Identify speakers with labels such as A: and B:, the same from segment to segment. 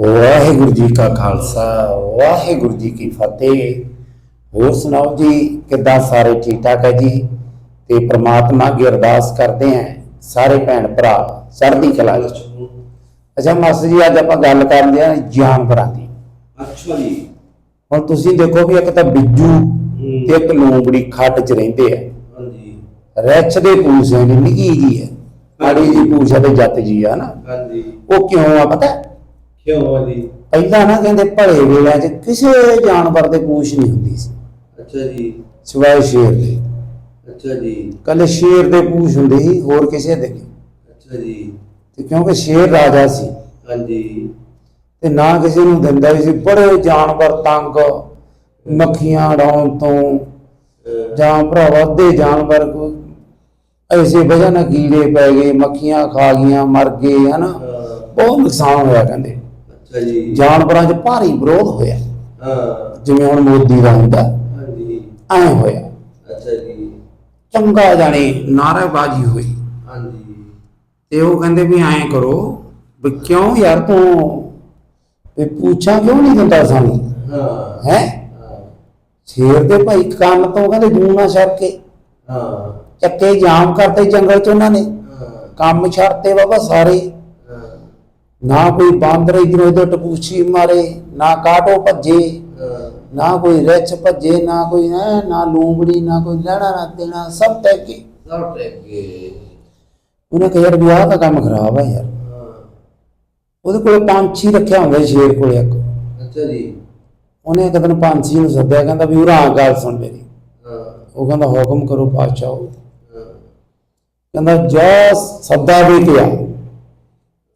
A: ਵਾਹਿਗੁਰੂ ਜੀ ਕਾ ਖਾਲਸਾ ਵਾਹਿਗੁਰੂ ਜੀ ਕੀ ਫਤਿਹ। ਹੋਰ ਸੁਣਾਓ ਜੀ ਕਿੱਦਾਂ ਸਾਰੇ ਠੀਕ ਠਾਕ ਹੈ ਜੀ? ਤੇ ਪ੍ਰਮਾਤਮਾ ਅੱਗੇ ਅਰਦਾਸ ਕਰਦੇ ਆਂ ਸਾਰੇ ਭੈਣ ਭਰਾ ਚੜ੍ਹਦੀ ਕਲਾ ਵਿੱਚ। ਅੱਛਾ ਮਾਸਟਰ ਜੀ ਅੱਜ ਆਪਾਂ ਗੱਲ ਕਰਦੇ ਆਂ ਜਾਨਵਰਾਂ ਦੀ।
B: ਅੱਛਾ ਜੀ।
A: ਹੁਣ ਤੁਸੀਂ ਦੇਖੋ ਵੀ ਇੱਕ ਤਾਂ ਬਿੱਜੂ ਤੇ ਇੱਕ ਲੂੰਬੜੀ ਖੱਡ 'ਚ ਰਹਿੰਦੇ ਆ।
B: ਹਾਂਜੀ।
A: ਰਿੱਛ ਦੇ ਪੂਛ ਹੈ ਨਿੱਕੀ ਜੀ ਹੈ। ਆੜੀ ਜੀ ਪੂਛ ਤੇ ਜੱਤ ਜੀ ਆ ਨਾ।
B: ਹਾਂਜੀ।
A: ਉਹ ਕਿਉਂ ਆ ਪਤਾ?
B: ਕਿਉਂ ਜੀ?
A: ਪਹਿਲਾਂ ਨਾ ਕਹਿੰਦੇ ਭਲੇ ਵੇਲਿਆਂ 'ਚ ਕਿਸੇ ਜਾਨਵਰ ਦੇ ਪੂਛ ਨਹੀਂ ਹੁੰਦੀ ਸੀ।
B: ਅੱਛਾ ਜੀ।
A: ਸਿਵਾਏ ਸ਼ੇਰ ਦੇ।
B: ਅੱਛਾ ਜੀ।
A: ਕੱਲੇ ਸ਼ੇਰ ਦੇ ਪੂਛ ਹੁੰਦੇ ਸੀ ਹੋਰ ਕਿਸੇ ਦੇ ਨਹੀਂ।
B: ਅੱਛਾ ਜੀ।
A: ਤੇ ਕਿਉਂਕਿ ਸ਼ੇਰ ਰਾਜਾ ਸੀ।
B: ਹਾਂਜੀ।
A: ਤੇ ਨਾ ਕਿਸੇ ਨੂੰ ਦਿੰਦਾ ਸੀ ਬੜੇ ਜਾਨਵਰ ਤੰਗ ਮੱਖੀਆਂ ਉਡਾਉਣ ਤੋਂ। ਜਾਂ ਭਰਾਵਾ ਅੱਧੇ ਜਾਨਵਰ ਕੋਈ ਐਸੇ ਵਜ੍ਹਾ ਨਾਲ ਕੀੜੇ ਪੈ ਗਏ ਮੱਖੀਆਂ ਖਾ ਗਈਆਂ ਮਰ ਗਏ ਹਨਾ। ਬਹੁਤ ਨੁਕਸਾਨ ਹੋਇਆ ਕਹਿੰਦੇ।
B: ਜੀ।
A: ਜਾਨਵਰਾਂ 'ਚ ਭਾਰੀ ਵਿਰੋਧ ਹੋਇਆ।
B: ਹਾਂ।
A: ਜਿਵੇਂ ਹੁਣ ਮੋਦੀ ਦਾ ਹੁੰਦਾ।
B: ਹਾਂਜੀ।
A: ਐ ਹੋਇਆ।
B: ਅੱਛਾ ਜੀ।
A: ਚੰਗਾ ਜਾਣੀ ਨਾਰਾਬਾਜ਼ੀ ਹੋਈ।
B: ਹਾਂਜੀ।
A: ਤੇ ਉਹ ਕਹਿੰਦੇ ਵੀ ਐਂ ਕਰੋ ਵੀ ਕਿਉਂ ਯਾਰ ਤੂੰ ਵੀ ਪੁੱਛਾਂ ਕਿਉਂ ਨਹੀਂ ਦਿੰਦਾ ਸਾਨੂੰ?
B: ਹਾਂ।
A: ਹੈ? ਸ਼ੇਰ ਦੇ ਭਾਈ ਕੰਨ ਤੋਂ ਕਹਿੰਦੇ ਜੂੰ ਨਾ ਛੱਡ ਕੇ।
B: ਹਾਂ।
A: ਚੱਕੇ ਜਾਮ ਕਰਤੇ ਜੰਗਲ ਚ ਉਹਨਾਂ ਨੇ। ਕੰਮ ਛੱਡਤੇ ਬਾਬਾ ਸਾਰੇ। ਨਾ ਕੋਈ ਬਾਂਦਰ ਇਧਰ ਉਧਰ ਟਪੂਛੀ ਮਾਰੇ ਨਾ ਕਾਟੋ ਭੱਜੇ ਨਾ ਕੋਈ ਰਿੱਛ ਭੱਜੇ ਨਾ ਕੋਈ ਹੈਂ, ਨਾ ਲੂੰਬੜੀ ਨਾ ਕੋਈ ਲੈਣਾ ਨਾ ਦੇਣਾ ਸਭ ਤੈ ਕੇ
B: ਸਭ ਟੈਕ।
A: ਉਹਨੇ ਕਿਹਾ ਯਾਰ ਵਿਆਹ ਦਾ ਕੰਮ ਖਰਾਬ ਆ ਯਾਰ। ਉਹਦੇ ਕੋਲੇ ਪੰਛੀ ਰੱਖਿਆ ਹੁੰਦਾ ਸ਼ੇਰ ਕੋਲੇ ਇੱਕ।
B: ਅੱਛਾ ਜੀ।
A: ਉਹਨੇ ਇੱਕ ਦਿਨ ਪੰਛੀ ਨੂੰ ਸੱਦਿਆ ਕਹਿੰਦਾ ਵੀ ਉਰਾ ਗੱਲ ਸੁਣ ਮੇਰੀ। ਉਹ ਕਹਿੰਦਾ ਹੁਕਮ ਕਰੋ
B: ਹਾਂ,
A: ਕਹਿੰਦਾ ਜਾ ਸੱਦਾ ਦੇ ਕੇ ਆ।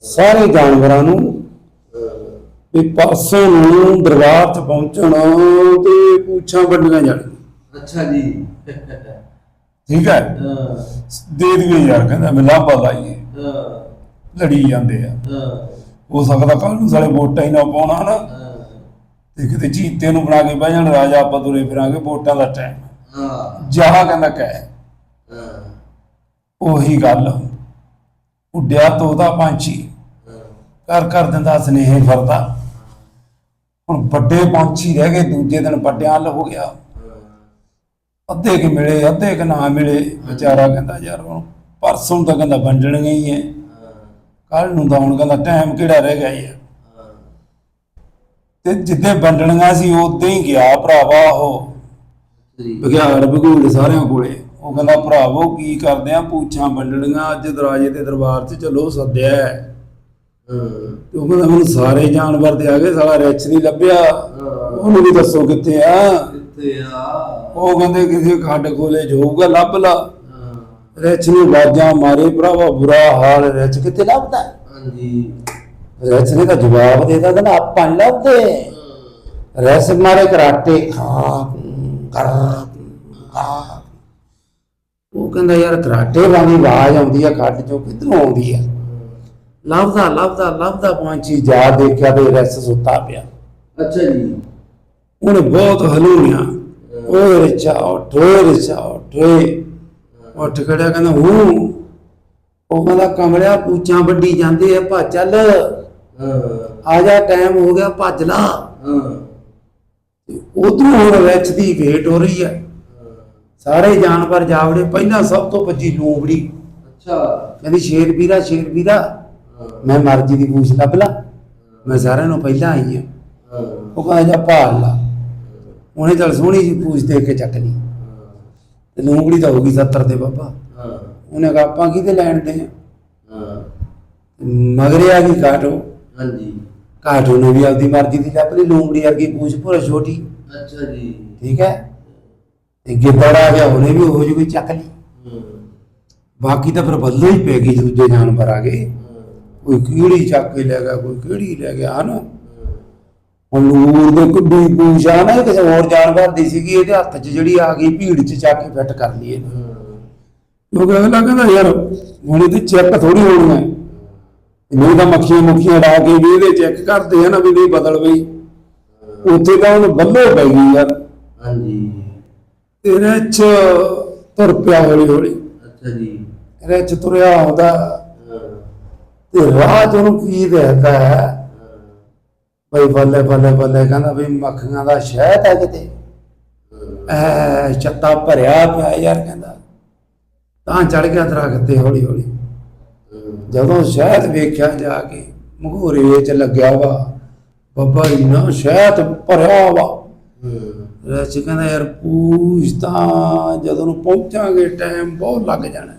A: ਸਾਰੇ ਜਾਨਵਰਾਂ ਨੂੰ ਵੀ ਪਰਸੋਂ ਨੂੰ ਦਰਬਾਰ 'ਚ ਪਹੁੰਚਣ ਤੇ ਪੁੱਛਾਂ ਵੱਡੀਆਂ ਜਾਣਗੀਆਂ।
B: ਅੱਛਾ ਜੀ।
A: ਠੀਕ ਹੈ? ਦੇ ਦਈਏ ਯਾਰ ਕਹਿੰਦਾ ਮੈਂ ਲਾਭਾ ਲਾਈਏ।
B: ਹਾਂ।
A: ਲੜੀ ਜਾਂਦੇ ਆ।
B: ਹਾਂ।
A: ਸਕਦਾ ਕੱਲ ਨੂੰ ਸਾਲੇ ਵੋਟਾਂ ਹੀ ਨਾ ਪਾਉਣਾ ਨਾ ਤੇ ਕਿਤੇ ਜੀਤੇ ਨੂੰ ਬਣਾ ਕੇ ਬਹਿ ਜਾਣ ਰਾਜਾ ਆਪਾਂ ਤੁਰੇ ਫਿਰਾਂਗੇ ਵੋਟਾਂ ਦਾ ਟਾਈਮ
B: ਹਾਂ।
A: ਜਾ ਕਹਿੰਦਾ ਕਹਿ। ਉਹੀ ਗੱਲ। ਉੱਡਿਆ ਤੋਤਾ ਪੰਛੀ। ਘਰ ਘਰ ਦਿੰਦਾ ਸਨੇਹ ਫਰਦਾ। ਹੁਣ ਵੱਡੇ ਪੰਛੀ ਰਹਿ ਗਏ, ਦੂਜੇ ਦਿਨ ਵੱਡਿਆਂ ਵੱਲ ਹੋ ਗਿਆ। ਅੱਧੇ ਕਿ ਮਿਲੇ, ਅੱਧੇ ਕਿ ਨਾ ਮਿਲੇ, ਵਿਚਾਰਾ ਕਹਿੰਦਾ, ਯਾਰ ਹੁਣ ਪਰਸੋਂ ਤਾਂ ਕਹਿੰਦਾ ਵੰਡਣਗੇ ਹੈ ਕੱਲ ਨੂੰ ਤਾਂ ਹੁਣ ਕਹਿੰਦਾ ਟਾਈਮ ਕਿਹੜਾ ਰਹਿ ਗਿਆ ਯਾਰ ਤੇ ਜਿੱਦੇ ਵੰਡਣੀਆਂ ਸੀ ਉਦੋਂ ਹੀ ਗਿਆ ਭਰਾਵਾ ਉਹ। ਵਿਗਿਆੜ ਭਗੂੜ ਸਾਰਿਆਂ ਕੋਲੇ। ਉਹ ਕਹਿੰਦਾ, ਭਰਾਵੋ, ਕੀ ਕਰਦੇ ਆ? ਪੂਛਾਂ ਵੰਡਣੀਆਂ, ਅੱਜ ਦਰਾਜੇ ਤੇ ਦਰਬਾਰ 'ਚ ਚਲੋ ਸੱਦਿਆ ਉਹ ਕਹਿੰਦਾ ਮੈਨੂੰ ਸਾਰੇ ਜਾਨਵਰ ਤੇ ਆ ਗਏ ਸਾਲਾ ਰਿੱਛ ਨਹੀਂ ਲੱਭਿਆ। ਉਹਨੂੰ ਵੀ ਦੱਸੋ ਕਿੱਥੇ ਆ?
B: ਕਿੱਥੇ ਆ?
A: ਉਹ ਕਹਿੰਦੇ ਕਿਸੇ ਖੱਡ ਕੋਲੇ ਜਾਊਗਾ ਲੱਭ ਲਾ।
B: ਹਾਂ,
A: ਰਿੱਛ ਨੂੰ ਬਾਜਾਂ ਮਾਰੇ ਭਰਾਵਾ ਬੁਰਾ ਹਾਲ ਰਿੱਛ ਕਿੱਥੇ ਲੱਭਦਾ?
B: ਹਾਂਜੀ।
A: ਰਿੱਛ ਨੇ ਤਾਂ ਜਵਾਬ ਦੇ ਦਿੱਤਾ ਕਹਿੰਦਾ ਆਪਾਂ ਲੱਭਦੇ। ਰਿੱਛ ਮਾਰੇ ਕਰਾਟੇ ਖਾ ਉਹ ਕਹਿੰਦਾ ਯਾਰ ਕਰਾਟੇ ਵਾਂਗੀ ਆਵਾਜ਼ ਆਉਂਦੀ ਆ ਖੱਡ ਚੋਂ ਕਿੱਧਰੋਂ ਆਉਂਦੀ ਆ? ਲੱਭਦਾ ਲੱਭਦਾ ਲੱਭਦਾ ਪੰਛੀ ਜਾ ਦੇਖਿਆ ਤੇ ਰਿੱਛ ਸੁੱਤਾ ਪਿਆ।
B: ਅੱਛਾ ਜੀ।
A: ਉਹਨੇ ਬਹੁਤ ਹਲੂਣਿਆ। ਓਏ ਰਿਚਾ ਉੱਠ ਰਿਚਾ ਉੱਠ ਉੱਠ ਖੜਿਆ ਕਹਿੰਦਾ ਹੂੰ। ਉਹ ਕਹਿੰਦਾ ਕਮਲਿਆ ਪੂਛਾਂ ਵੱਡੀ ਜਾਂਦੇ ਆ ਭੱਜ ਚੱਲ। ਆ ਜਾ ਟਾਈਮ ਹੋ ਗਿਆ ਭੱਜ ਲਾ। ਉਧਰੋਂ ਹੁਣ ਰਿੱਛ ਦੀ ਵੇਟ ਹੋ ਰਹੀ ਹੈ। ਸਾਰੇ ਜਾਨਵਰ ਜਾਵੜੇ ਪਹਿਲਾਂ ਸਭ ਤੋਂ ਵੱਜੀ ਲੂੰਬੜੀ
B: ਅੱਛਾ।
A: ਕਹਿੰਦੀ ਸ਼ੇਰ ਵੀਰਾ ਸ਼ੇਰ ਵੀਰਾ। ਮੈਂ ਮਰਜ਼ੀ ਦੀ ਪੂਛ ਲੱਭ ਲਾ। ਮੈਂ ਸਾਰਿਆਂ ਨੂੰ ਪਹਿਲਾਂ ਆਈ ਹਾਂ
B: ਹਾਂ
A: ਉਹ ਕਹਿੰਦਾ ਜਾ ਭਾਲ ਲਾ। ਉਹਨੇ ਚਲ ਸੋਹਣੀ ਜੀ ਪੂਛ ਦੇ ਕੇ ਚੱਕ ਲਈ। ਤੇ ਲੂੰਬੜੀ ਤਾਂ ਹੋ ਗਈ 70 ਤੇ ਬਾਬਾ।
B: ਹਾਂ
A: ਉਹਨੇ ਕਿਹਾ ਆਪਾਂ ਕਿਹਦੇ ਲੈਣ ਦੇ ਆ?
B: ਹਾਂ
A: ਮਗਰੇ ਆ ਗਈ ਕਾਟੋ।
B: ਹਾਂਜੀ।
A: ਕਾਟੋ ਨੇ ਵੀ ਆਪਦੀ ਮਰਜ਼ੀ ਦੀ ਲੱਭ ਲਈ। ਲੂੰਬੜੀ ਵਰਗੀ ਪੂਛ ਭੁਰ ਛੋਟੀ।
B: ਅੱਛਾ ਜੀ।
A: ਠੀਕ ਹੈ? ਤੇ ਗਿੱਦੜ ਆ ਗਿਆ ਉਹਨੇ ਵੀ ਉਹੋ ਜਿਹੀ ਕੋਈ ਚੱਕ ਲਈ।
B: ਹਾਂ।
A: ਬਾਕੀ ਤਾਂ ਫਿਰ ਬੱਲੋ ਹੀ ਪੈ ਗਈ ਦੂਜੇ ਜਾਨਵਰ ਆ ਗਏ।
B: ਹਾਂ
A: ਕੋਈ ਕੀੜੀ ਚੱਕ ਕੇ ਲੈ ਗਿਆ ਕੋਈ ਕਿਹੜੀ ਲੈ ਗਿਆ ਹਨ? ਹੁਣ ਨੂਰ ਦੇ ਕੁੱਡੀ ਪੂਛ ਨਾ ਕਿਸੇ ਹੋਰ ਜਾਨਵਰ ਦੀ ਸੀਗੀ ਇਹਦੇ ਹੱਥ 'ਚ ਜਿਹੜੀ ਆ ਗਈ ਭੀੜ 'ਚ ਚੱਕ ਕੇ ਫਿੱਟ ਕਰ ਲਈ ਇਹਨੇ। ਕਿਉਂਕਿ ਅਗਲਾ ਕਹਿੰਦਾ ਯਾਰ ਹੁਣ ਇਹਦੇ ਚੈੱਕ ਥੋੜੀ ਹੋਣੀ ਹੈ ਨਹੀਂ ਤਾਂ ਮੱਖੀਆਂ ਮੁੱਖੀਆਂ ਡਾ ਕੇ ਵੀ ਇਹਦੇ ਚੈੱਕ ਕਰਦੇ ਆ ਨਾ ਵੀ ਨਹੀਂ ਬਦਲ ਬਈ। ਉੱਥੇ ਤਾਂ ਹੁਣ ਬੱਲੋ ਪੈ ਗਈ ਯਾਰ।
B: ਹਾਂਜੀ।
A: ਇਹਦੇ ਚ ਤੁਰ ਪਿਆ ਹੌਲੀ ਹੌਲੀ
B: ਅੱਛਾ ਜੀ।
A: ਇਹਦੇ ਚ ਤੁਰਿਆ ਆਉਂਦਾ। ਤੇ ਰਾਹ ਚ ਉਹਨੂੰ ਕੀ ਦੇਖਦਾ ਹੈ? ਭਾਈ ਬੱਲੇ ਬੱਲੇ ਬੱਲੇ ਕਹਿੰਦਾ ਵੀ ਮੱਖੀਆਂ ਦਾ ਸ਼ਹਿਦ ਹੈ ਕਿਤੇ। ਐ ਚੱਤਾ ਭਰਿਆ ਪਿਆ ਯਾਰ ਕਹਿੰਦਾ। ਤਾਂ ਚੜ ਗਿਆ ਦਰਖਤ ਤੇ ਹੌਲੀ ਹੌਲੀ। ਜਦੋਂ ਸ਼ਹਿਦ ਵੇਖਿਆ ਜਾ ਕੇ ਮਘੂਰੇ ਚ ਲੱਗਿਆ ਵਾ ਬੱਬਾ ਇੰਨਾ ਸ਼ਹਿਦ ਭਰਿਆ ਵਾ। ਰਚ ਕਹਿੰਦਾ ਯਾਰ ਪੂਛ ਤਾਂ ਜਦੋਂ ਨੂੰ ਪਹੁੰਚਾਂਗੇ ਟਾਈਮ ਬਹੁਤ ਲੱਗ ਜਾਣਾ।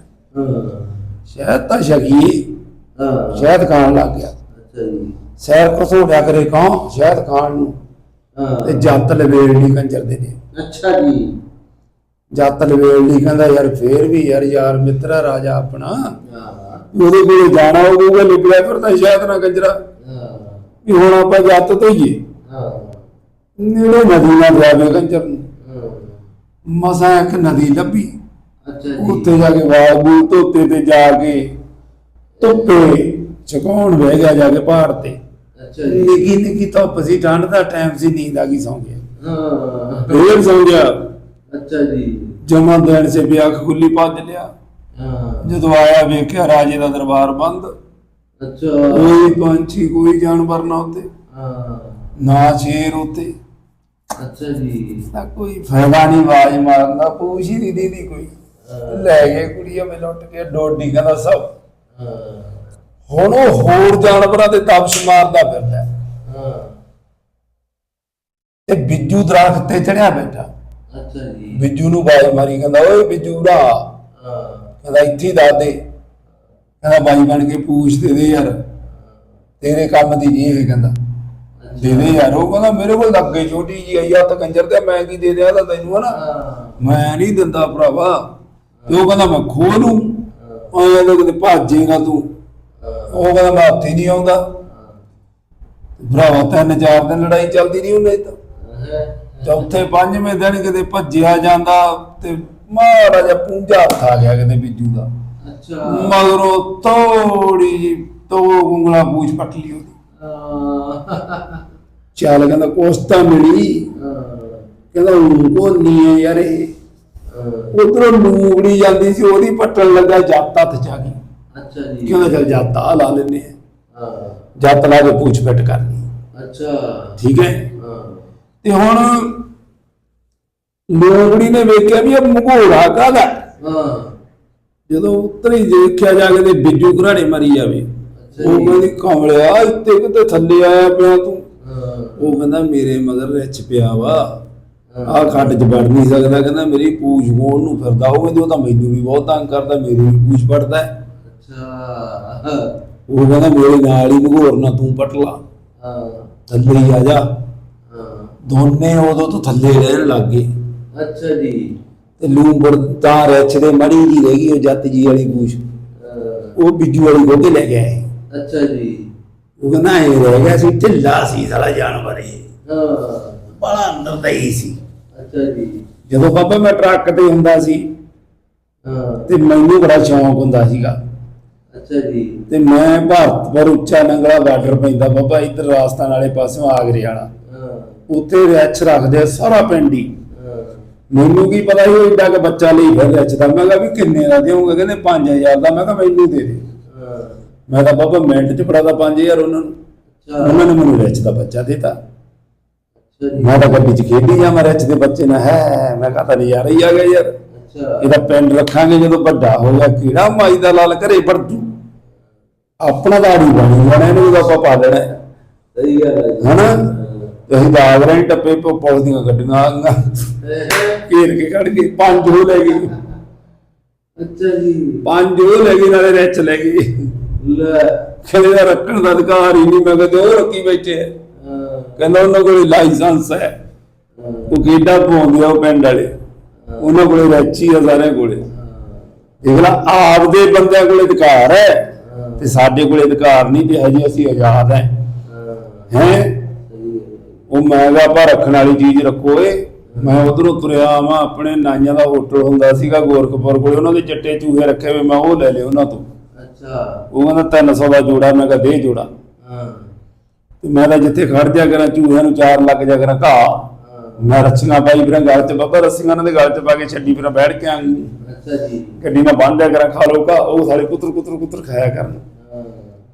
A: ਸ਼ਹਿਦ ਤਾਂ ਸ਼ਗੀ ਸ਼ਹਿਦ ਖਾਣ ਲੱਗ ਗਿਆ। ਸੈਰ ਕਸੋਂ ਡਿਆ ਕਰੇ ਕੌਂ ਸ਼ਹਿਦ ਖਾਣ ਨੂੰ। ਤੇ ਜੱਤ ਲਵੇੜਨੀ ਕੰਜਰ ਦੇ ਨੇ।
B: ਅੱਛਾ ਜੀ।
A: ਜੱਤ ਲਵੇੜਨੀ ਕਹਿੰਦਾ ਯਾਰ ਫੇਰ ਵੀ ਯਾਰ ਯਾਰ ਮਿੱਤਰਾ ਰਾਜਾ ਆਪਣਾ।
B: ਹਾਂ।
A: ਉਹਦੇ ਕੋਲੇ ਜਾਣਾ ਹੋਊਗਾ ਲਿਬੜਿਆ ਫਿਰਦਾ ਸ਼ਹਿਦ ਨਾ ਕੰਜਰਾ।
B: ਹਾਂ।
A: ਵੀ ਹੁਣ ਆਪਾਂ ਜੱਤ ਧੋਈਏ
B: ਹਾਂ
A: ਨੇੜੇ ਨਦੀ ਨਾਲ ਜਾਵੇ ਕੰਜਰ
B: ਹਾਂ।
A: ਮਸਾਂ ਇੱਕ ਨਦੀ ਲੱਭੀ।
B: ਅੱਛਾ ਜੀ।
A: ਉੱਥੇ ਜਾ ਕੇ ਵਾਲ ਬੂਲ ਧੋਤੇ ਤੇ ਜਾ ਕੇ ਧੁੱਪੇ ਚਕਾਉਣ ਬਹਿ ਗਿਆ ਜਾ ਕੇ ਪਹਾੜ ਤੇ।
B: ਅੱਛਾ ਜੀ।
A: ਨਿੱਕੀ ਨਿੱਕੀ ਧੁੱਪ ਸੀ ਠੰਡ ਦਾ ਟਾਈਮ ਸੀ ਨੀਂਦ ਆ ਗਈ ਸੌਂ ਗਿਆ।
B: ਹਾਂ।
A: ਫੇਰ ਸੌਂ ਗਿਆ।
B: ਅੱਛਾ ਜੀ।
A: ਜਮਾ ਦੇਣ ਸੇ ਵੀ ਅੱਖ ਖੁੱਲੀ ਭੱਜ ਲਿਆ।
B: ਹਾਂ।
A: ਜਦੋਂ ਆਇਆ ਵੇਖਿਆ ਰਾਜੇ ਦਾ ਦਰਬਾਰ ਬੰਦ।
B: ਅੱਛਾ।
A: ਕੋਈ ਪੰਛੀ ਕੋਈ ਜਾਨਵਰ ਨਾ ਉੱਤੇ।
B: ਹਾਂ।
A: ਨਾ ਸ਼ੇਰ ਉੱਤੇ।
B: ਅੱਛਾ ਜੀ।
A: ਨਾ ਕੋਈ ਫਾਇਦਾ ਨਹੀਂ ਆਵਾਜ਼ ਮਾਰਨ ਦਾ ਪੂਛ ਹੀ ਨਹੀਂ ਦੀਦੀ ਕੋਈ। ਲੈ ਗਏ ਕੁੜੀਆਂ ਮੇ ਲੁੱਟ ਕੇ ਡੋਡੀ ਕਹਿੰਦਾ ਸਭ ਹੁਣ ਉਹ ਹੋਰ ਜਾਨਵਰਾਂ ਦੇ ਤਬਸ਼ ਮਾਰਦਾ ਫਿਰਦਾ ਹੈ। ਤੇ ਬਿੱਜੂ ਦਰਖਤ ਤੇ ਚੜਿਆ ਬੈਠਾ।
B: ਅੱਛਾ ਜੀ।
A: ਬਿੱਜੂ ਨੂੰ ਬਾਈ ਮਾਰੀ ਕਹਿੰਦਾ ਓਏ ਬਿੱਜੂ
B: ਹਾਂ
A: ਕਹਿੰਦਾ ਇੱਥੇ ਹੀ ਦੱਸ ਦੇ। ਕਹਿੰਦਾ ਬਾਈ ਬਣ ਕੇ ਪੁੱਛ ਦੇ ਦੇ ਯਾਰ। ਤੇਰੇ ਕੰਮ ਦੀ ਨਹੀਂ ਇਹ ਕਹਿੰਦਾ। ਦੇ ਦੇ ਯਾਰ। ਉਹ ਕਹਿੰਦਾ ਮੇਰੇ ਕੋਲ ਲੱਗੇ ਛੋਟੀ ਜੀ ਆਈ ਤਾਂ ਕੰਜਰ ਤੇ ਮੈਂ ਕੀ ਦੇ ਦਿਆ ਤਾਂ ਤੈਨੂੰ ਹਨਾ? ਮੈਂ ਨਹੀਂ ਦਿੰਦਾ ਭਰਾਵਾ। ਤੇ ਉਹ ਕਹਿੰਦਾ ਮੈਂ ਖੋ ਉਹ ਕਹਿੰਦਾ ਕਿਤੇ ਭਾਜੇਗਾ ਤੂੰ। ਉਹ ਕਹਿੰਦਾ ਮੈਂ ਹੱਥ ਹੀ ਨਹੀਂ ਆਉਂਦਾ। ਭਰਾਵਾ ਤਿੰਨ ਚਾਰ ਦਿਨ ਲੜਾਈ ਚੱਲਦੀ ਨਹੀਂ ਉਹਨੇ ਤਾਂ। ਚੌਥੇ ਪੰਜਵੇਂ ਦਿਨ ਕਿਤੇ ਭੱਜਿਆ ਜਾਂਦਾ ਤੇ ਮਾੜਾ ਜਿਹਾ ਪੂੰਝਾ ਹੱਥ ਆ ਗਿਆ ਕਿਤੇ ਬਿੱਜੂ ਦਾ।
B: ਅੱਛਾ।
A: ਮਗਰੋਂ ਤੋੜੀ ਜਿਹੀ ਤੋ ਉਂਗਲਾ ਪੂਛ ਪੱਟ ਲਈ ਉਹਦੀ। ਚੱਲ ਕਹਿੰਦਾ ਕੋਸਤਾ ਮਿਲੀ। ਕਹਿੰਦਾ ਉਹ ਨਹੀਂ ਯਾਰ ਇਹ। ਉਧਰੋਂ ਲੂਗੜੀ ਜਾਂਦੀ ਸੀ ਉਹਦੀ ਪੱਟਣ ਲੱਗਾ ਜੱਤ ਹੱਥ ਚ ਆ ਗਈ।
B: ਅੱਛਾ ਜੀ।
A: ਕਹਿੰਦਾ ਚੱਲ ਜੱਤ ਆ ਲਾ ਲੈਨੇ
B: ਹਾਂ।
A: ਜੱਤ ਲਾ ਕੇ ਪੂਛ ਫਿੱਟ ਕਰ ਲਈ।
B: ਅੱਛਾ।
A: ਠੀਕ ਹੈ? ਤੇ ਹੁਣ ਲੂਗੜੀ ਨੇ ਵੇਖਿਆ ਵੀ ਇਹ ਮਘੋੜਾ ਕਾਹਦਾ?
B: ਹਾਂ।
A: ਜਦੋਂ ਉੱਤਰੀ ਦੇਖਿਆ ਜਾ ਕੇ ਤੇ ਬਿੱਜੂ ਘਰਾੜੇ ਮਰੀ ਜਾਵੇ। ਉਹ। ਕਹਿੰਦੀ ਕਮਲਿਆ ਇੱਥੇ ਕਿਤੇ ਥੱਲੇ ਆਇਆ ਪਿਆ ਤੂੰ। ਉਹ ਕਹਿੰਦਾ ਮੇਰੇ ਮਗਰ ਰਿਚ ਪਿਆ ਵਾ। ਆ ਖੱਡ 'ਚ ਵੜ ਨਹੀਂ ਸਕਦਾ ਕਹਿੰਦਾ ਮੇਰੀ ਪੂਛ ਗੋਣ ਨੂੰ ਫਿਰਦਾ ਉਹ ਕਹਿੰਦੀ ਉਹ ਤਾਂ ਮੈਨੂੰ ਵੀ ਬਹੁਤ ਤੰਗ ਕਰਦਾ ਮੇਰੀ ਵੀ ਪੂਛ ਪੜਦਾ
B: ਅੱਛਾ।
A: ਉਹ ਕਹਿੰਦਾ ਮੇਰੇ ਨਾਲ ਹੀ ਭਗੋਰਨਾ ਤੂੰ ਪਟ ਲਾ
B: ਹਾਂ।
A: ਥੱਲੇ ਹੀ ਆ ਜਾ।
B: ਹਾਂ।
A: ਦੋਨੇ ਉਦੋਂ ਤੋਂ ਥੱਲੇ ਰਹਿਣ ਲੱਗ ਗਏ।
B: ਅੱਛਾ ਜੀ।
A: ਤੇ ਲੂੰਬੜ ਤਾਂ ਰਿਚ ਦੇ ਮੜੀ ਜੀ ਰਹਿ ਗਈ ਉਹ ਜੱਤ ਜੀ ਵਾਲੀ ਪੂਛ। ਉਹ ਬਿੱਜੂ ਵਾਲੀ ਗੋਗੇ ਲੈ ਗਿਆ।
B: ਅੱਛਾ ਜੀ।
A: ਉਹ ਕਹਿੰਦਾ ਇਹ ਰਹਿ ਗਿਆ ਸੀ ਢਿੱਲਾ ਸੀ ਸਾਲਾ ਜਾਨਵਰ ਇਹ।
B: ਹਾਂ।
A: ਬੜਾ ਨਿਰਦਈ ਸੀ।
B: ਅੱਛਾ ਜੀ।
A: ਜਦੋਂ ਬਾਬਾ ਮੈਂ ਟਰੱਕ ਤੇ ਹੁੰਦਾ ਸੀ
B: ਹਾਂ।
A: ਤੇ ਮੈਨੂੰ ਬੜਾ ਸ਼ੌਂਕ ਹੁੰਦਾ ਸੀਗਾ।
B: ਅੱਛਾ ਜੀ।
A: ਤੇ ਮੈਂ ਭਾਰਤ ਪਰ ਉੱਚਾ ਨੰਗਲਾ ਬਾਰਡਰ ਪੈਂਦਾ ਬਾਬਾ ਇੱਧਰ ਰਾਜਸਥਾਨ ਵਾਲੇ ਪਾਸਿਓਂ ਆਗਰੇ ਵਾਲਾ।
B: ਹਾਂ।
A: ਉੱਥੇ ਰਿੱਛ ਰੱਖਦੇ ਆ ਸਾਰਾ ਪਿੰਡ ਹੀ।
B: ਹਾਂ।
A: ਮੈਨੂੰ ਕੀ ਪਤਾ ਸੀ ਉਹ ਏਡਾ ਕਿ ਬੱਚਾ ਲਈ ਫਿਰ ਰਿੱਛ ਦਾ। ਮੈਂ ਕਿਹਾ ਵੀ ਕਿੰਨੇ ਦਾ ਦੇਵਾਂਗਾ ਕਹਿੰਦੇ 5000 ਦਾ। ਮੈਂ ਕਿਹਾ ਮੈਨੂੰ ਦੇ ਦੇ।
B: ਹਾਂ।
A: ਮੈਂ ਤਾਂ ਬਾਬਾ ਮਿੰਟ ਚ ਫੜਾਦਾ 5000 ਉਹਨਾਂ ਨੂੰ।
B: ਅੱਛਾ।
A: ਉਹਨਾਂ ਨੇ ਮੈਨੂੰ ਰਿੱਛ ਦਾ ਬੱਚਾ ਦਿੱਤਾ। ਮੈਂ ਤਾਂ ਗੱਡੀ ਚ ਖੇਡੀ ਜਾ ਮੈਂ ਰਿੱਛ ਦੇ ਬੱਚੇ ਨਾਲ ਹੈ ਮੈਂ ਕਹਾ ਤਾਂ ਨਜ਼ਾਰਾ ਹੀ ਆ ਗਿਆ ਯਾਰ। ਇਹਦਾ ਪਿੰਡ ਰੱਖਾਂਗੇ ਜਦੋਂ ਵੱਡਾ ਹੋ ਗਿਆ ਕੀੜਾ ਮਾਈ ਦਾ ਲਾਲ ਘਰੇ ਵਰਤੂ ਆਪਣਾ ਦਾੜੀ ਬਣੀ ਜਾਣਾ ਇਹਨੂੰ ਵੀ ਆਪਾਂ ਪਾ ਲੈਣਾ ਹੈ।
B: ਸਹੀ ਗੱਲ ਹੈ
A: ਹਨਾ?
B: ਹਾਂ।
A: ਤੇ ਅਸੀਂ ਰਹੇ ਟੱਪੇ ਪੋ ਪੁਲਿਸ ਦੀਆਂ ਗੱਡੀਆਂ ਆ ਗਈਆਂ। ਘੇਰ ਕੇ ਕੱਢ ਗਏ ਪੰਜ ਉਹ ਲੈ ਗਈ
B: ਅੱਛਾ ਜੀ।
A: ਪੰਜ ਉਹ ਲੈ ਗਈ ਨਾਲੇ ਰਿੱਛ ਲੈ ਗਈ
B: ਲੈ।
A: ਦਾ ਰੱਖਣ ਦਾ ਅਧਿਕਾਰ ਹੀ ਨਹੀਂ ਮੈਂ ਕਹਿੰਦੇ ਉਹ ਰੱਖੀ ਬੈਠੇ।
B: ਹਾਂ
A: ਕਹਿੰਦਾ ਉਹਨਾਂ ਕੋਲ ਲਾਇਸੈਂਸ ਹੈ। ਉਹ ਕਿੱਡਾ ਪਾਉਂਦੇ ਆ ਉਹ ਪਿੰਡ ਵਾਲੇ। ਉਹਨਾਂ ਕੋਲੇ ਰੱਛੀ ਆ ਸਾਰੇ ਕੋਲੇ। ਦੇਖ ਲਾ ਆਪਦੇ ਬੰਦਿਆਂ ਕੋਲੇ ਅਧਿਕਾਰ ਹੈ ਤੇ ਸਾਡੇ ਕੋਲੇ ਅਧਿਕਾਰ ਨਹੀਂ ਤੇ ਹਜੇ ਅਸੀਂ ਆਜ਼ਾਦ ਹੈ।
B: ਹਾਂ?
A: ਉਹ ਮੈਂ ਕਿਹਾ ਆਪਾਂ ਰੱਖਣ ਵਾਲੀ ਚੀਜ਼ ਰੱਖੋ ਏ। ਮੈਂ ਉਧਰੋਂ ਤੁਰਿਆ ਆਵਾਂ ਆਪਣੇ ਨਾਈਆਂ ਦਾ ਹੋਟਲ ਹੁੰਦਾ ਸੀਗਾ ਗੋਰਖਪੁਰ ਕੋਲੇ। ਉਹਨਾਂ ਦੇ ਚਿੱਟੇ ਚੂਹੇ ਰੱਖੇ ਹੋਏ ਮੈਂ ਉਹ ਲੈ ਲਏ ਉਹਨਾਂ ਤੋਂ।
B: ਅੱਛਾ।
A: ਉਹ ਕਹਿੰਦਾ 300 ਦਾ ਜੋੜਾ। ਮੈਂ ਕਿਹਾ ਦੇ ਜੋੜਾ।
B: ਹਾਂ।
A: ਤੇ ਮੈਂ ਤਾਂ ਜਿੱਥੇ ਖੜ ਜਾ ਕਰਾਂ ਚੂਹਿਆਂ ਨੂੰ ਚਾਰ ਲੱਗ ਜਾ ਕਰਾਂ ਘਾਹ। ਮੈਂ ਰੱਸੀਆਂ ਪਾਈ ਫਿਰਾਂ ਗਲ 'ਚ ਬੱਬਾ ਰੱਸੀਆਂ ਉਹਨਾਂ ਦੇ ਗਲ 'ਚ ਪਾ ਕੇ ਛੱਡੀ ਫਿਰਾਂ ਬੈਠ ਕੇ ਆਂ
B: ਅੱਛਾ ਜੀ।
A: ਗੱਡੀ ਨਾਲ ਬੰਨ ਦਿਆ ਕਰਾਂ ਖਾ ਲੋ ਘਾਹ ਉਹ ਸਾਰੇ ਕੁੱਤਰ ਕੁੱਤਰ ਕੁੱਤਰ ਖਾਇਆ ਕਰਨ।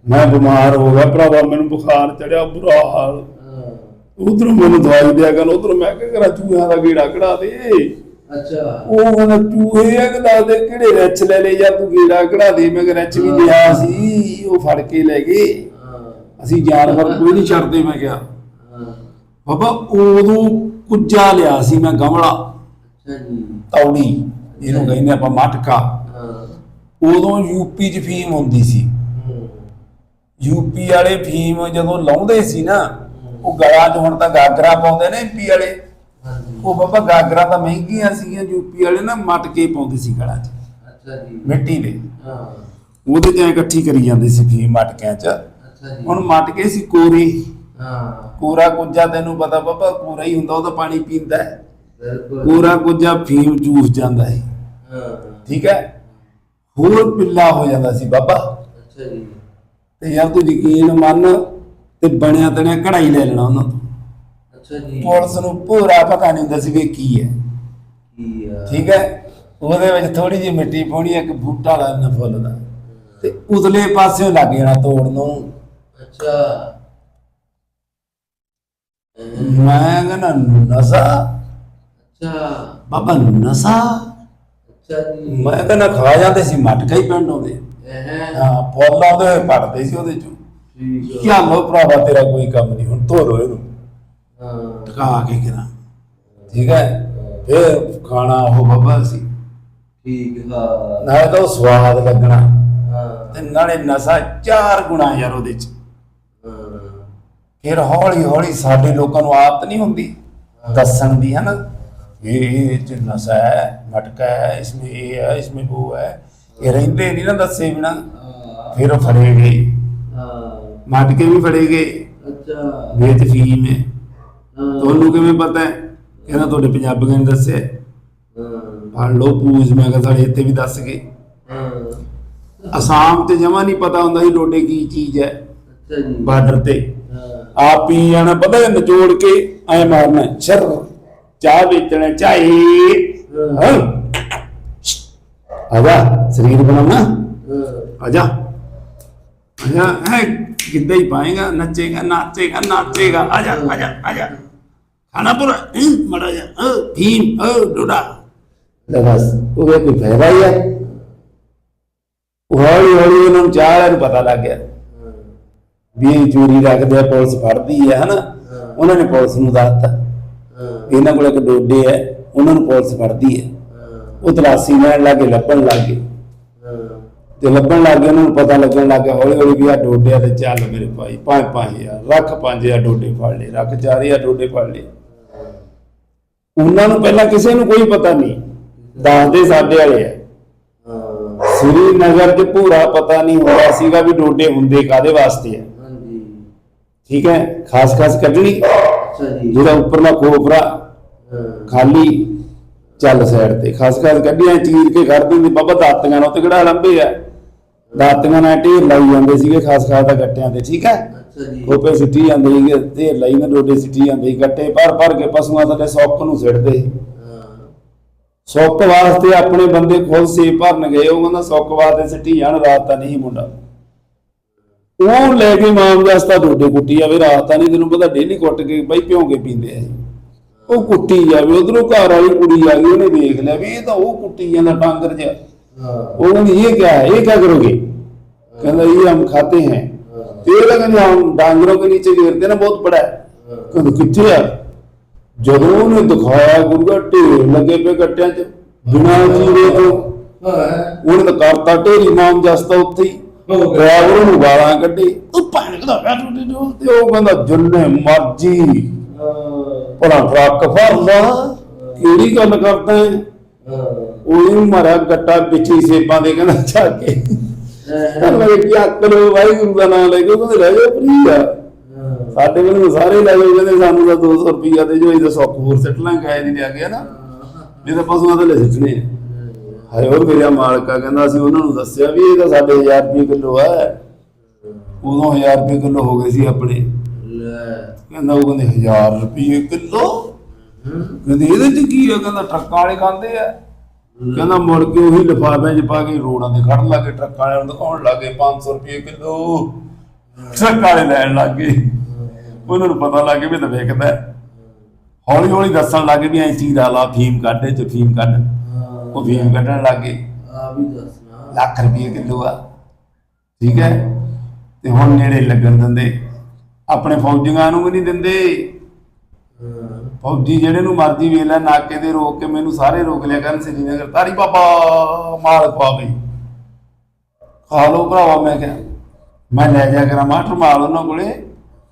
A: ਮੈਂ ਬਿਮਾਰ ਹੋ ਗਿਆ ਭਰਾਵਾ ਮੈਨੂੰ ਬੁਖਾਰ ਚੜਿਆ ਬੁਰਾ ਹਾਲ। ਉਧਰੋਂ ਮੈਨੂੰ ਦਵਾਈ ਦਿਆ ਕਰ ਉਧਰੋਂ ਮੈਂ ਕਿਹਾ ਕਰਾਂ ਚੂਹਿਆਂ ਦਾ ਗੇੜਾ ਕਢਾ ਦੇ।
B: ਅੱਛਾ।
A: ਉਹ ਕਹਿੰਦਾ ਚੂਹੇ ਆ ਕਿ ਦੱਸ ਦੇ ਕਿਹੜੇ ਰੱਛ ਲੈ ਲੈ ਯਾਰ ਤੂੰ ਗੇੜਾ ਕਢਾ ਦੇ? ਮੈਂ ਕਿਹਾ ਰੱਛ ਵੀ ਲਿਆ ਸੀ ਉਹ ਫੜ ਕੇ ਲੈ ਗਏ। ਅਸੀਂ ਜਾਨਵਰ ਕੋਈ ਨਹੀਂ ਛੱਡਦੇ ਮੈਂ ਕਿਹਾ। ਬਾਬਾ ਉਦੋਂ ਕੁੱਜਾ ਲਿਆ ਸੀ ਮੈਂ ਗਮਲਾ। ਤੌੜੀ ਇਹਨੂੰ ਕਹਿੰਦੇ ਆਪਾਂ ਮਟਕਾ। ਉਦੋਂ ਯੂਪੀ 'ਚ ਫੀਮ ਹੁੰਦੀ ਸੀ। ਯੂਪੀ ਵਾਲੇ ਫੀਮ ਜਦੋਂ ਲਾਉਂਦੇ ਸੀ ਨਾ ਉਹ ਗਲਾਂ 'ਚ ਹੁਣ ਤਾਂ ਗਾਗਰਾ ਪਾਉਂਦੇ ਨੇ ਐਮਪੀ ਵਾਲੇ। ਉਹ ਬਾਬਾ ਗਾਗਰਾ ਤਾਂ ਮਹਿੰਗੀਆਂ ਸੀਗੀਆਂ ਯੂਪੀ ਵਾਲੇ ਨਾ ਮਟਕੇ ਪਾਉਂਦੇ ਸੀ ਗਲਾਂ 'ਚ।
B: ਅੱਛਾ ਜੀ।
A: ਮਿੱਟੀ ਦੇ।
B: ਹਾਂ।
A: ਉਹਦੇ 'ਚ ਇਕੱਠੀ ਕਰੀ ਜਾਂਦੇ ਸੀ ਫੀਮ ਮਟਕਿਆਂ 'ਚ। ਹੁਣ ਮਟਕੇ ਸੀ ਕੋਰੇ।
B: ਹਾਂ।
A: ਕੋਰਾ ਕੁੱਜਾ ਤੈਨੂੰ ਪਤਾ ਬਾਬਾ ਕੋਰਾ ਹੀ ਹੁੰਦਾ ਉਹ ਤਾਂ ਪਾਣੀ ਪੀਂਦਾ ਹੈ।
B: ਬਿਲਕੁਲ।
A: ਕੋਰਾ ਕੁੱਜਾ ਫੀਮ ਚੂਸ ਜਾਂਦਾ ਹੈ।
B: ਹਾਂ।
A: ਠੀਕ ਹੈ? ਹੋਰ ਪਿੱਲਾ ਹੋ ਜਾਂਦਾ ਸੀ ਬਾਬਾ।
B: ਅੱਛਾ ਜੀ।
A: ਤੇ ਯਾਰ ਤੂੰ ਯਕੀਨ ਮੰਨ ਤੇ ਬਣਿਆ ਤਣਿਆ ਕਢਾਈ ਲੈ ਲੈਣਾ ਉਹਨਾਂ ਤੋਂ।
B: ਅੱਛਾ ਜੀ।
A: ਪੁਲਿਸ ਨੂੰ ਪੂਰਾ ਪਤਾ ਨਹੀਂ ਹੁੰਦਾ ਸੀ ਵੀ ਕੀ ਹੈ।
B: ਕੀ ਆ।
A: ਠੀਕ ਹੈ? ਉਹਦੇ ਵਿੱਚ ਥੋੜੀ ਜਿਹੀ ਮਿੱਟੀ ਪਾਉਣੀ ਇੱਕ ਬੂਟਾ ਲਾਣਾ ਫੁੱਲ ਦਾ। ਤੇ ਉਤਲੇ ਪਾਸਿਓਂ ਲੱਗ ਜਾਣਾ ਤੋੜ ਨੂੰ।
B: ਅੱਛਾ। ਅਹ,
A: ਮੈਂ ਕਹਿੰਦਾ ਨਸਾ।
B: ਅੱਛਾ।
A: ਬਾਬਾ ਨਸਾ।
B: ਅੱਛਾ ਜੀ।
A: ਮੈਂ ਕਹਿੰਦਾ ਖਾ ਜਾਂਦੇ ਸੀ ਮਟਕਾ ਹੀ ਪਿੰਡ ਆਉਂਦੇ।
B: ਇਹ
A: ਹਾਂ ਫੁੱਲ ਆਉਂਦੇ ਹੋਏ ਪੜਦੇ ਸੀ ਉਹਦੇ ਚੋਂ।
B: ਠੀਕ
A: ਕੀ ਲੋ ਭਰਾਵਾ ਤੇਰਾ ਕੋਈ ਕੰਮ ਨਹੀਂ ਹੁਣ ਧੋ ਲੋ ਇਹਨੂੰ।
B: ਹਾਂ।
A: ਟਕਾ ਕੇ ਠੀਕ ਹੈ? ਫਿਰ ਖਾਣਾ ਉਹ ਬਾਬਾ ਸੀ।
B: ਠੀਕ ਹਾਂ
A: ਨਾਲੇ ਤਾਂ ਸਵਾਦ ਲੱਗਣਾ।
B: ਹਾਂ।
A: ਤੇ ਨਾਲੇ ਨਸ਼ਾ ਚਾਰ ਗੁਣਾ ਯਾਰ ਉਹਦੇ ਚ।
B: ਹਾਂ
A: ਫਿਰ ਹੌਲੀ ਹੌਲੀ ਸਾਡੇ ਲੋਕਾਂ ਨੂੰ ਆਦਤ ਨਹੀਂ ਹੁੰਦੀ ਦੱਸਣ ਦੀ ਹੈ ਨਾ ਇਹ ਇਹ ਨਸ਼ਾ ਹੈ ਮਟਕਾ ਹੈ ਇਸमें ਇਹ ਹੈ ਇਸमें ਉਹ ਹੈ। ਇਹ ਰਹਿੰਦੇ ਨਹੀਂ ਨਾ ਦੱਸੇ ਬਿਨਾ। ਫਿਰ ਉਹ ਫੜੇ ਗਏ।
B: ਹਾਂ।
A: ਮਟਕੇ ਵੀ ਫੜੇ ਗਏ।
B: ਅੱਛਾ।
A: ਵੇਚ ਫੀਮ ਹੈ। ਤੁਹਾਨੂੰ ਕਿਵੇਂ ਪਤਾ ਹੈ? ਕਹਿੰਦਾ ਤੁਹਾਡੇ ਪੰਜਾਬੀਆਂ ਨੇ ਦੱਸਿਆ
B: ਹਾਂ।
A: ਫੜ ਲਓ ਪੂਜ ਮੈਂ ਕਿਹਾ ਸਾਡੇ ਇੱਥੇ ਵੀ ਦੱਸ ਗਏ।
B: ਹਾਂ।
A: ਅਸਾਮ ਤੇ ਜਮਾ ਨਹੀਂ ਪਤਾ ਹੁੰਦਾ ਸੀ ਡੋਡੇ ਕੀ ਚੀਜ਼ ਹੈ।
B: ਅੱਛਾ ਜੀ।
A: ਬਾਰਡਰ ਤੇ। ਆਪ ਪੀ ਜਾਣਾ ਪਤਾ ਹੈ ਨਿਚੋੜ ਕੇ ਐ ਮਾਰਨਾ ਸ਼ਰ ਚਾਹ ਵੇਚਣਾ ਚਾਹੀ ਹਾਂ। ਆਜਾ ਸਰੀਰ ਬਣਾਉਣਾ।
B: ਹਾਂ
A: ਆਜਾ ਆਜਾ ਹੈ ਕਿੱਦਾਂ ਹੀ ਪਾਏਗਾ ਨੱਚੇਗਾ ਨਾਚੇਗਾ ਨਾਚੇਗਾ। ਆਜਾ ਆਜਾ ਆਜਾ ਖਾਣਾ ਪੂਰਾ ਮੜਾ ਜਾ ਅ ਭੀਮ ਅ ਡੋਡਾ। ਲੈ ਬਸ ਉਹ ਵੀ ਕੋਈ ਫਾਇਦਾ ਹੀ ਹੈ। ਹੌਲੀ ਹੌਲੀ ਉਹਨਾਂ ਨੂੰ ਚਾਹ ਨੂੰ ਪਤਾ ਲੱਗ ਗਿਆ। ਵੀ ਚੋਰੀ ਰੱਖਦੇ ਆ ਪੁਲਿਸ ਫੜਦੀ ਹੈ ਹਨਾ? ਉਹਨਾਂ ਨੇ ਪੁਲਿਸ ਨੂੰ ਦੱਸਤਾ। ਇਹਨਾਂ ਕੋਲ ਇੱਕ ਡੋਡੇ ਹੈ ਉਹਨਾਂ ਨੂੰ ਪੁਲਿਸ ਫੜਦੀ ਹੈ। ਉਹ ਤਲਾਸ਼ੀ ਲੈਣ ਲੱਗੇ ਲੱਭਣ ਲੱਗੇ ਤੇ ਲੱਭਣ ਲੱਗੇ ਉਹਨਾਂ ਨੂੰ ਪਤਾ ਲੱਗਣ ਲੱਗਾ ਹੌਲੀ ਹੌਲੀ ਵੀ ਆ ਡੋਡੇ ਆ ਤੇ ਚੱਲ ਮੇਰੇ ਭਾਈ ਪੰਜ ਪੰਜ ਹਜ਼ਾਰ ਰੱਖ ਪੰਜ ਹਜ਼ਾਰ ਡੋਡੇ ਫੜ ਲਏ ਰੱਖ ਚਾਰ ਹਜ਼ਾਰ ਡੋਡੇ ਫੜ ਲਏ। ਉਹਨਾਂ ਨੂੰ ਪਹਿਲਾਂ ਕਿਸੇ ਨੂੰ ਕੋਈ ਪਤਾ ਨਹੀਂ ਦੱਸਦੇ ਸਾਡੇ ਵਾਲੇ ਆ।
B: ਹਾਂ।
A: ਸ੍ਰੀਨਗਰ 'ਚ ਪੂਰਾ ਪਤਾ ਨਹੀਂ ਹੋਇਆ ਸੀਗਾ ਵੀ ਡੋਡੇ ਹੁੰਦੇ ਕਾਦੇ ਵਾਸਤੇ ਆ।
B: ਹਾਂਜੀ
A: ਠੀਕ ਹੈ? ਖਾਸ ਖਾਸ ਕੱਢਣੀ?
B: ਅੱਛਾ ਜੀ
A: ਜਿਹੜਾ ਉੱਪਰਲਾ ਖੋਪਰਾ
B: ਹਾਂ।
A: ਖਾਲੀ ਚੱਲ ਸਾਈਡ ਤੇ। ਖਾਸ ਖਾਸ ਕੱਢੀਆਂ ਚੀਰ ਕੇ ਕੱਢ ਦਿੰਦੇ। ਬਾਬਾ ਦਾਤੀਆਂ ਨਾਲ ਤੇ ਕਿਹੜਾ ਲੰਬੇ ਆ। ਦਾਤੀਆਂ ਨਾਲ ਢੇਰ ਲਾਈ ਜਾਂਦੇ ਸੀਗੇ ਖਾਸ ਖਾਸ ਦਾ ਗੱਟਿਆਂ ਤੇ ਠੀਕ ਹੈ?
B: ਅੱਛਾ ਜੀ।
A: ਖੋਪੇ ਸਿੱਟੀ ਜਾਂਦੇ ਸੀਗੇ ਢੇਰ ਲਾਈ ਨਾ ਡੋਡੇ ਸਿੱਟੀ ਜਾਂਦੇ ਸੀ ਗੱਟੇ ਭਰ ਭਰ ਕੇ ਪਸ਼ੂਆਂ ਥੱਲੇ ਸੌਕ ਨੂੰ ਸਿੱਟਦੇ। ਸੀ
B: ਹਾਂ
A: ਸੌਕ ਵਾਸਤੇ ਆਪਣੇ ਬੰਦੇ ਖੁਦ ਸੇਬ ਭਰਨ ਗਏ ਉਹ ਕਹਿੰਦਾ ਸੌਕ ਵਾਸਤੇ ਸਿੱਟੀ ਜਾਣ ਰਾਤ ਤਾਂ ਨਹੀਂ ਮੁੰਡਾ। ਉਹ ਲੈ ਕੇ ਮਾਮ ਜਸਤਾ ਡੋਡੇ ਕੁੱਟੀ ਜਾਵੇ ਰਾਤ ਤਾਂ ਨਹੀਂ ਤੈਨੂੰ ਪਤਾ ਡੇਲੀ ਕੁੱਟ ਕੇ ਬਈ ਭਿਉਂ ਕੇ ਪੀਂਦੇ ਆ ਜੀ ਉਹ ਕੁੱਟੀ ਜਾਵੇ ਉਧਰੋਂ ਘਰ ਵਾਲੀ ਕੁੜੀ ਆ ਗਈ ਉਹਨੇ ਦੇਖ ਲਿਆ ਵੀ ਇਹ ਤਾਂ ਉਹ ਕੁੱਟੀ ਜਾਂਦਾ ਟਾਂਗਰ ਜਿਹਾ
B: ਹਾਂ
A: ਉਹ ਕਹਿੰਦੀ ਇਹ क्या है ये क्या करोगे कहता ये हम खाते हैं तो ये लगा हम डांगरों के नीचे गिरते ना बहुत बड़ा है कहते कितने है ਜਦੋਂ ਉਹਨੇ ਦਿਖਾਇਆ ਗੁਰਗਾ ਢੇਰ ਲੱਗੇ ਪਏ ਗੱਟਿਆਂ 'ਚ ਬਿਨਾਂ ਚੀਰੇ ਤੋਂ
B: ਹਾਂ
A: ਉਹਨੇ ਤਾਂ ਕਰਤਾ ਢੇਰੀ ਮਾਮ ਜਸਤਾ ਉੱਥੇ ਹੀ
B: ਹੋ ਗਿਆ।
A: ਡਰਾਈਵਰ ਨੂੰ ਗਾਲਾਂ ਕੱਢੀ, ਤੂੰ ਭੈਣ ਕਦਾ ਤੇ ਉਹ ਕਹਿੰਦਾ, ਜੁੰਨੇ ਮਰਜ਼ੀ ਭਲਾ ਟਰੱਕ ਫੜਦਾ ਕਿਹੜੀ ਗੱਲ ਕਰਦਾ ਹੈ
B: ਹਾਂ
A: ਉਹਨੂੰ ਗੱਟਾ ਪਿੱਛੇ ਸੇਬਾਂ ਦੇ ਕਹਿੰਦਾ ਚਾ ਕੇ।
B: ਹਾਂ
A: ਮੈਂ ਅਕਲ ਵਾਹਿਗੁਰੂ ਦਾ ਨਾਮ ਲੈ ਕੇ ਉਹ ਕਹਿੰਦੇ ਲੈ ਜਾਓ ਸਾਡੇ ਕੋਲ ਸਾਰੇ ਲੈ ਜਾਓ, ਕਹਿੰਦੇ ਸਾਨੂੰ ਤਾਂ 200 ਰੁਪਈਆ ਦੇ ਜੋ ਇਹਦਾ ਸੌਕ ਹੋਰ ਸਿੱਟ ਲਾਂਗੇ, ਐ ਨਹੀਂ ਲਿਆ ਗਿਆ ਨਾ ਇਹ ਤਾਂ ਪਸ਼ੂਆਂ ਤੇ ਲੈ ਸਿੱਟਣੇ ਆ। ਹਾਏ ਉਹ ਮੇਰਾ ਮਾਲਕਾ ਕਹਿੰਦਾ ਸੀ ਉਹਨਾਂ ਨੂੰ ਦੱਸਿਆ ਵੀ ਇਹ ਤਾਂ ਸਾਡੇ 1000 ਰੁਪਏ ਕਿਲੋ ਹੈ ਉਦੋਂ 1000 ਰੁਪਏ ਕਿਲੋ ਹੋ ਗਏ ਸੀ ਆਪਣੇ। ਕਹਿੰਦਾ ਉਹ ਕਹਿੰਦੇ 1000 ਰੁਪਏ ਕਿਲੋ। ਕਹਿੰਦੇ ਇਹਦੇ ਚ ਕੀ ਆ? ਕਹਿੰਦਾ ਟਰੱਕਾਂ ਵਾਲੇ ਖਾਂਦੇ ਆ। ਕਹਿੰਦਾ ਮੁੜ ਕੇ ਉਹੀ ਲਿਫਾਫਿਆਂ 'ਚ ਪਾ ਕੇ ਰੋਡਾਂ ਤੇ ਖੜਨ ਲੱਗੇ ਟਰੱਕਾਂ ਵਾਲਿਆਂ ਨੂੰ ਦਿਖਾਉਣ ਲੱਗੇ 500 ਰੁਪਏ ਕਿਲੋ। ਟਰੱਕ ਵਾਲੇ ਲੈਣ ਲੱਗੇ ਉਹਨਾਂ ਨੂੰ ਪਤਾ ਲੱਗ ਗਿਆ ਵੀ ਤਾਂ ਵੇਖਦਾ। ਹੌਲੀ ਹੌਲੀ ਦੱਸਣ ਲੱਗੇ ਵੀ ਐਂ ਚੀਰਾ ਲਾ ਫੀਮ ਕੱਢ ਚ ਫੀਮ ਕੱਢ। ਉਹ ਫੀਮ ਕੱਢਣ ਲੱਗੇ
B: ਆ ਵੀ ਦੱਸਣਾ
A: ਲੱਖ ਰੁਪਏ ਕਿਲੋ ਆ। ਠੀਕ ਹੈ? ਤੇ ਹੁਣ ਨੇੜੇ ਲੱਗਣ ਦਿੰਦੇ। ਆਪਣੇ ਫੌਜੀਆਂ ਨੂੰ ਵੀ ਨਹੀਂ ਦਿੰਦੇ। ਫੌਜੀ ਜਿਹੜੇ ਨੂੰ ਮਰਜ਼ੀ ਵੇਖ ਲੈ ਨਾਕੇ ਦੇ ਰੋਕ ਕੇ ਮੈਨੂੰ ਸਾਰੇ ਰੋਕ ਲਿਆ ਕਰਨ ਸ੍ਰੀਨਗਰ ਤਾਰੀ ਬਾਬਾ ਮਾਲ ਪਾ ਗਈ ਖਾ ਲਓ ਭਰਾਵਾ ਮੈਂ ਕਿਹਾ। ਮੈਂ ਲੈ ਜਾ ਕਰਾਂ ਮਾਸਟਰ ਮਾਲ ਉਹਨਾਂ ਕੋਲੇ।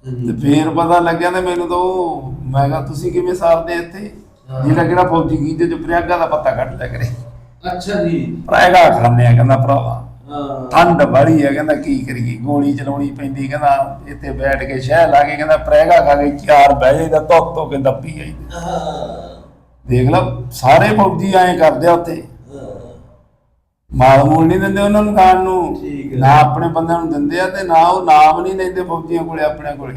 A: ਤੇ ਫੇਰ ਪਤਾ ਲੱਗਿਆ ਤੇ ਮੈਨੂੰ ਤਾਂ ਉਹ ਮੈਂ ਕਿਹਾ ਤੁਸੀਂ ਕਿਵੇਂ ਸਾਰਦੇ ਇੱਥੇ? ਜੀ ਲੱਗਣਾ ਫੌਜੀ ਕੀ ਤੇ ਪ੍ਰਯਾਗਾ ਦਾ ਪਤਾ ਕੱਢ ਲਿਆ ਕਰੇ।
B: ਅੱਛਾ ਜੀ।
A: ਪ੍ਰਯਾਗਾ ਖਾਂਦੇ ਆ ਕਹਿੰਦਾ ਭਰਾਵਾ। ਠੰਡ ਬੜੀ ਹੈ ਕਹਿੰਦਾ ਕੀ ਕਰੀਏ ਗੋਲੀ ਚਲਾਉਣੀ ਪੈਂਦੀ ਕਹਿੰਦਾ ਇੱਥੇ ਬੈਠ ਕੇ ਸ਼ਹਿ ਲਾ ਕੇ ਕਹਿੰਦਾ ਪ੍ਰੈਗਾ ਖਾ ਕੇ ਚਾਰ ਬਹਿ ਜਾਈਦਾ ਧੁੱਪ ਧੋ ਕੇ ਦੱਪੀ ਜਾਈ
B: ਹਾਂ।
A: ਦੇਖ ਲਾ ਸਾਰੇ ਫੌਜੀ ਐਂ ਕਰਦੇ ਆ ਉੱਥੇ। ਮਾਲ ਮੂਲ ਨਹੀਂ ਦਿੰਦੇ ਉਹਨਾਂ ਨੂੰ ਖਾਣ ਨੂੰ
B: ਠੀਕ ਹੈ।
A: ਨਾ ਆਪਣੇ ਬੰਦਿਆਂ ਨੂੰ ਦਿੰਦੇ ਆ ਤੇ ਨਾ ਉਹ ਨਾਮ ਨਹੀਂ ਲੈਂਦੇ ਫੌਜੀਆਂ ਕੋਲੇ ਆਪਣੇ ਕੋਲੇ।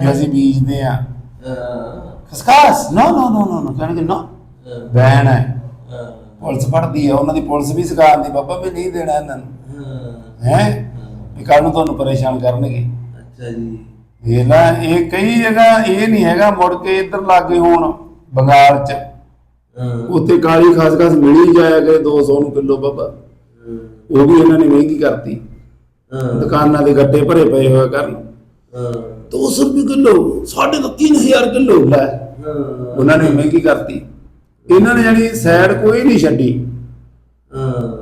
A: ਵੀ ਅਸੀਂ ਬੀਜਦੇ ਆ। ਖਸਖਾਸ ਨੋ ਨੋ ਨੋ ਨੋ ਨੋ ਕਹਿਣਗੇ ਨੋ ਬੈਨ ਹੈ। ਪੁਲਿਸ ਫੜਦੀ ਹੈ ਉਹਨਾਂ ਦੀ ਪੁਲਿਸ ਵੀ ਸਿਖਾਉਂਦੀ ਬਾਬਾ ਵੀ ਨਹੀਂ ਦੇਣਾ ਇਹਨਾਂ ਨੂੰ। ਹੈ? ਵੀ ਕੱਲ ਨੂੰ ਤੁਹਾਨੂੰ ਪਰੇਸ਼ਾਨ ਕਰਨਗੇ।
B: ਅੱਛਾ ਜੀ।
A: ਇਹ ਨਾ ਇਹ ਕਈ ਜਗ੍ਹਾ ਇਹ ਨਹੀਂ ਹੈਗਾ ਮੁੜ ਕੇ ਇੱਧਰ ਲਾਗੇ ਹੋਣ ਬੰਗਾਲ ਚ। ਉੱਥੇ ਕਾਲੀ ਖਸਖਸ ਮਿਲੀ ਜਾਇਆ ਕਰੇ 200 ਨੂੰ ਕਿਲੋ ਬਾਬਾ। ਉਹ ਵੀ ਇਹਨਾਂ ਨੇ ਮਹਿੰਗੀ ਕਰਤੀ। ਦੁਕਾਨਾਂ ਦੇ ਗੱਡੇ ਭਰੇ ਪਏ ਹੋਇਆ ਕਰਨ।
B: ਹਾਂ
A: 200 ਰੁਪਏ ਕਿਲੋ ਸਾਢੇ ਤਾਂ 3000 ਕਿਲੋ। ਲੈ
B: ਹਾਂ
A: ਉਹਨਾਂ ਨੇ ਮਹਿੰਗੀ ਕਰਤੀ। ਇਹਨਾਂ ਨੇ ਜਿਹੜੀ ਸਾਈਡ ਕੋਈ ਨਹੀਂ ਛੱਡੀ।
B: ਹਾਂ।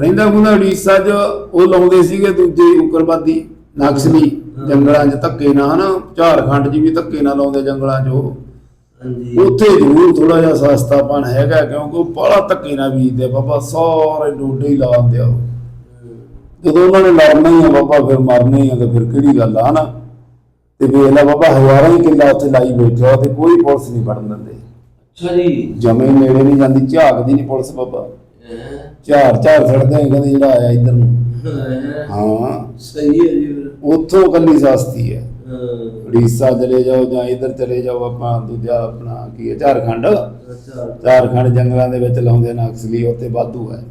A: ਰਹਿੰਦਾ ਗੁੰਦਾ ਉੜੀਸਾ 'ਚ ਉਹ ਲਾਉਂਦੇ ਸੀਗੇ ਦੂਜੇ ਉਗਰਵਾਦੀ ਨਕਸਲੀ ਜੰਗਲਾਂ 'ਚ ਧੱਕੇ ਨਾਲ ਹਨਾ? ਝਾਰਖੰਡ 'ਚ ਵੀ ਧੱਕੇ ਨਾਲ ਲਾਉਂਦੇ ਜੰਗਲਾਂ 'ਚ ਉਹ।
B: ਹਾਂਜੀ।
A: ਉੱਥੇ ਜ਼ਰੂਰ ਥੋੜਾ ਜਿਹਾ ਸਸਤਾਪਨ ਹੈਗਾ ਕਿਉਂਕਿ ਉਹ ਬੜਾ ਧੱਕੇ ਨਾਲ ਬੀਜਦੇ ਆ ਬਾਬਾ ਸਾਰੇ ਡੋਡੇ ਹੀ ਲਾ ਦਿੰਦੇ ਆ ਉਹ। ਜਦੋਂ ਉਹਨਾਂ ਨੇ ਲੜਨਾ ਹੀ ਆ ਬਾਬਾ ਫਿਰ ਮਰਨਾ ਹੀ ਆ ਤੇ ਫਿਰ ਕਿਹੜੀ ਗੱਲ ਆ ਹਨਾ? ਤੇ ਵੇਖ ਲੈ ਬਾਬਾ ਹਜ਼ਾਰਾਂ ਹੀ ਕਿੱਲਾ ਉੱਥੇ ਲਾਈ ਬੈਠਾ ਤੇ ਕੋਈ ਪੁਲਿਸ ਨਹੀਂ ਫੜਨ ਦਿੰਦੇ।
B: ਅੱਛਾ ਜੀ।
A: ਜਮੇ ਨੇੜੇ ਨਹੀਂ ਜਾਂਦੀ ਝਾਕਦੀ ਨਹੀਂ ਪੁਲਿਸ ਬਾਬਾ। ਝਾਰ ਛੱਡਦੇ ਆ ਕਹਿੰਦੇ ਜਿਹੜਾ ਆਇਆ ਇੱਧਰ ਨੂੰ।
B: ਹੈਂ? ਸਹੀ ਹੈ ਜੀ
A: ਉੱਥੋਂ ਕੱਲੀ ਸਸਤੀ ਹੈ। ਉੜੀਸਾ ਚਲੇ ਜਾਓ ਜਾਂ ਇੱਧਰ ਚਲੇ ਜਾਓ ਆਪਾਂ ਦੂਜਾ ਆਪਣਾ ਕੀ ਹੈ ਝਾਰਖੰਡ? ਝਾਰਖੰਡ ਜੰਗਲਾਂ ਦੇ ਵਿੱਚ ਲਾਉਂਦੇ ਨੇ ਅਕਸਲੀ ਉੱਥੇ ਵਾਧੂ ਹੈ।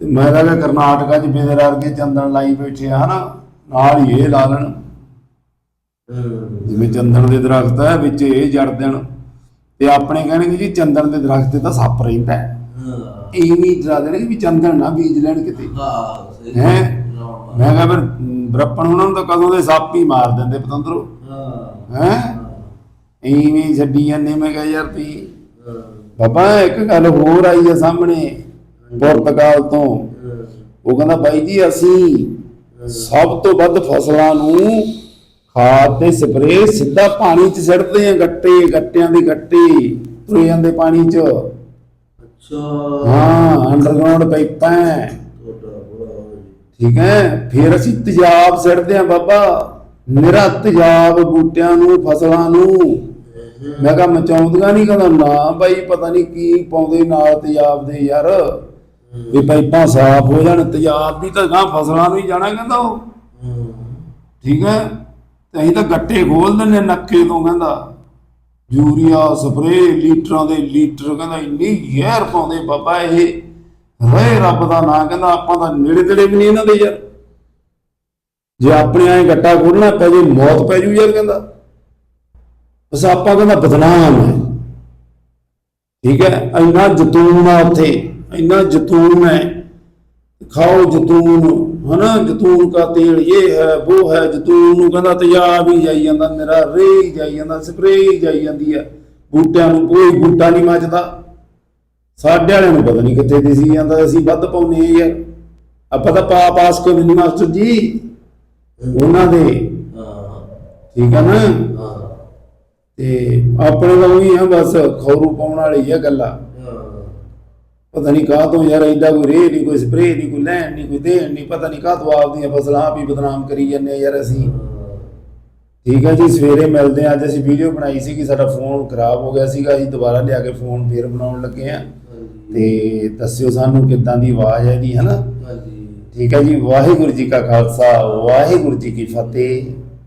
A: ਤੇ ਮੈਂ ਤਾਂ ਕਿਹਾ ਕਰਨਾਟਕਾ 'ਚ ਬੇਦਰ ਵਰਗੇ ਚੰਦਨ ਲਾਈ ਬੈਠੇ ਆ ਹਨਾ? ਨਾਲ ਹੀ ਇਹ ਲਾ ਲੈਣ। ਜਿਵੇਂ ਚੰਦਨ ਦੇ ਦਰਖਤ ਹੈ ਵਿੱਚ ਇਹ ਜੜ ਦੇਣ ਤੇ ਆਪਣੇ ਕਹਿਣਗੇ ਜੀ ਚੰਦਨ ਦੇ ਦਰਖਤ ਤੇ ਤਾਂ ਸੱਪ ਰਹਿੰਦਾ ਹੈ।
B: ਹਾਂ।
A: ਇਵੇਂ ਹੀ ਡਰਾ ਦੇਣਗੇ ਵੀ ਚੰਦਨ ਨਾ ਬੀਜ ਲੈਣ ਕਿਤੇ।
B: ਹਾਂ
A: ਮੈਂ ਕਿਹਾ ਫਿਰ ਬਰਪਣ ਉਹਨਾਂ ਨੂੰ ਤਾਂ ਕਦੋਂ ਦੇ ਸੱਪ ਹੀ ਮਾਰ ਦਿੰਦੇ ਪਤੰਦਰੋ।
B: ਹਾਂ।
A: ਹੈ? ਹੀ। ਛੱਡੀ ਜਾਂਦੇ ਮੈਂ ਕਿਹਾ ਯਾਰ ਤੀ ਬਾਬਾ ਇੱਕ ਗੱਲ ਹੋਰ ਆਈ ਹੈ ਸਾਹਮਣੇ ਪੁਰਤਗਾਲ ਤੋਂ। ਉਹ ਕਹਿੰਦਾ ਬਾਈ ਜੀ ਅਸੀਂ ਸਭ ਤੋਂ ਵੱਧ ਫਸਲਾਂ ਨੂੰ ਖਾਦ ਤੇ ਸਪਰੇਅ ਸਿੱਧਾ ਪਾਣੀ 'ਚ ਸਿੱਟਦੇ ਆ ਗੱਟੇ ਗੱਟਿਆਂ ਦੇ ਗੱਟੇ ਤੁਰੇ ਜਾਂਦੇ ਪਾਣੀ 'ਚ।
B: ਅੱਛਾ।
A: ਹਾਂ ਅੰਡਰਗਰਾਉਂਡ ਪਾਈਪਾਂ ਠੀਕ ਹੈ ਫਿਰ ਅਸੀਂ ਤੇਜ਼ਾਬ ਸਿੱਟਦੇ ਆ ਬਾਬਾ। ਨਿਰਾ ਤੇਜ਼ਾਬ ਬੂਟਿਆਂ ਨੂੰ ਫਸਲਾਂ ਨੂੰ। ਮੈਂ ਕਿਹਾ ਮਚਾਉਂਦੀਆਂ ਨਹੀਂ ਕਹਿੰਦਾ ਨਾ ਬਾਈ ਪਤਾ ਨਹੀਂ ਕੀ ਪਾਉਂਦੇ ਨਾਲ ਤੇਜ਼ਾਬ ਦੇ ਯਾਰ। ਵੀ ਪਾਈਪਾਂ ਸਾਫ਼ ਹੋ ਜਾਣ ਤੇਜ਼ਾਬ ਵੀ ਤਾਂ ਗਾਂ ਫਸਲਾਂ ਨੂੰ ਹੀ ਜਾਣਾ ਕਹਿੰਦਾ ਉਹ। ਠੀਕ ਹੈ ਤੇ ਅਸੀਂ ਤਾਂ ਗੱਟੇ ਖੋਲ ਦਿੰਨੇ ਨੱਕੇ ਤੋਂ ਕਹਿੰਦਾ। ਯੂਰੀਆ ਸਪਰੇ ਲੀਟਰਾਂ ਦੇ ਲੀਟਰ ਕਹਿੰਦਾ, ਇੰਨੀ ਜ਼ਹਿਰ ਪਾਉਂਦੇ ਬਾਬਾ ਇਹ। ਰਹੇ ਰੱਬ ਦਾ ਨਾਂ ਕਹਿੰਦਾ, ਆਪਾਂ ਤਾਂ ਨੇੜੇ ਤੇੜੇ ਵੀ ਨਹੀਂ ਇਹਨਾਂ ਦੇ ਯਾਰ। ਜੇ ਆਪਣੇ ਐ ਗੱਟਾ ਖੋਲਣਾ ਪੈ ਜੇ ਮੌਤ ਪੈ ਜੂ ਯਾਰ ਕਹਿੰਦਾ। ਬਸ ਆਪਾਂ ਕਹਿੰਦਾ ਬਦਨਾਮ ਹੈ। ਠੀਕ ਹੈ, ਇੰਨਾ ਜਤੂਨ ਆ ਉੱਥੇ, ਇੰਨਾ ਜਤੂਨ ਹੈ। ਖਾਓ ਜਤੂਨ ਹਨਾ? ਜਤੂਨ ਦਾ ਤੇਲ ਇਹ ਹੈ ਉਹ ਹੈ ਜਤੂਨ ਨੂੰ ਕਹਿੰਦਾ ਤੇਜ਼ਾਬ ਹੀ ਜਾਈ ਜਾਂਦਾ ਮੇਰਾ ਰੇ ਹੀ ਜਾਈ ਜਾਂਦਾ ਸਪਰੇ ਹੀ ਜਾਈ ਜਾਂਦੀ ਹੈ। ਬੂਟਿਆਂ ਨੂੰ ਕੋਈ ਬੂਟਾ ਨਹੀਂ ਮੱਚਦਾ ਸਾਡੇ ਵਾਲਿਆਂ ਨੂੰ ਪਤਾ ਨਹੀਂ ਕਿੱਥੇ ਦਿਸੀ ਜਾਂਦਾ ਅਸੀਂ ਵੱਧ ਪਾਉਨੇ ਆ ਯਾਰ। ਆਪਾਂ ਤਾਂ ਪਾ ਪਾਸ ਕੋ ਨਹੀਂ ਮਾਸਟਰ ਜੀ। ਉਹਨਾਂ ਦੇ।
B: ਹਾਂ
A: ਠੀਕ ਹੈ ਨਾ?
B: ਹਾਂ।
A: ਤੇ ਆਪਣੇ ਤਾਂ ਉਹੀ ਆ ਬਸ ਖੌਰੂ ਪਾਉਣ ਵਾਲੀ ਆ ਗੱਲਾਂ।
B: ਹਾਂ
A: ਪਤਾ ਨਹੀਂ ਕਾਹ ਤੋਂ ਯਾਰ ਐਡਾ ਕੋਈ ਰੇ ਨਹੀਂ ਕੋਈ ਸਪਰੇ ਨਹੀਂ ਕੋਈ ਲੈਣ ਨਹੀਂ ਕੋਈ ਦੇਣ ਨਹੀਂ ਪਤਾ ਨਹੀਂ ਕਾਹ ਤੋਂ ਆਪਦੀਆਂ ਫਸਲਾਂ ਆਪ ਹੀ ਬਦਨਾਮ ਕਰੀ ਜਾਂਦੇ ਯਾਰ ਅਸੀਂ। ਠੀਕ ਹੈ ਜੀ ਸਵੇਰੇ ਮਿਲਦੇ ਆ ਅੱਜ ਅਸੀਂ ਵੀਡੀਓ ਬਣਾਈ ਸੀ ਕਿ ਸਾਡਾ ਫੋਨ ਖਰਾਬ ਹੋ ਗਿਆ ਸੀਗਾ। ਅਸੀਂ ਦੁਬਾਰਾ ਲਿਆ ਕੇ ਫੋਨ ਫੇਰ ਬਣਾਉਣ ਲੱਗੇ ਆ ਤੇ ਦੱਸਿਓ ਸਾਨੂੰ ਕਿੱਦਾਂ ਦੀ ਆਵਾਜ਼ ਹੈ ਇਹਦੀ ਹਨਾ ਠੀਕ ਹੈ ਜੀ ਵਾਹਿਗੁਰੂ ਜੀ ਕਾ ਖਾਲਸਾ ਵਾਹਿਗੁਰੂ ਜੀ ਕੀ ਫਤਿਹ।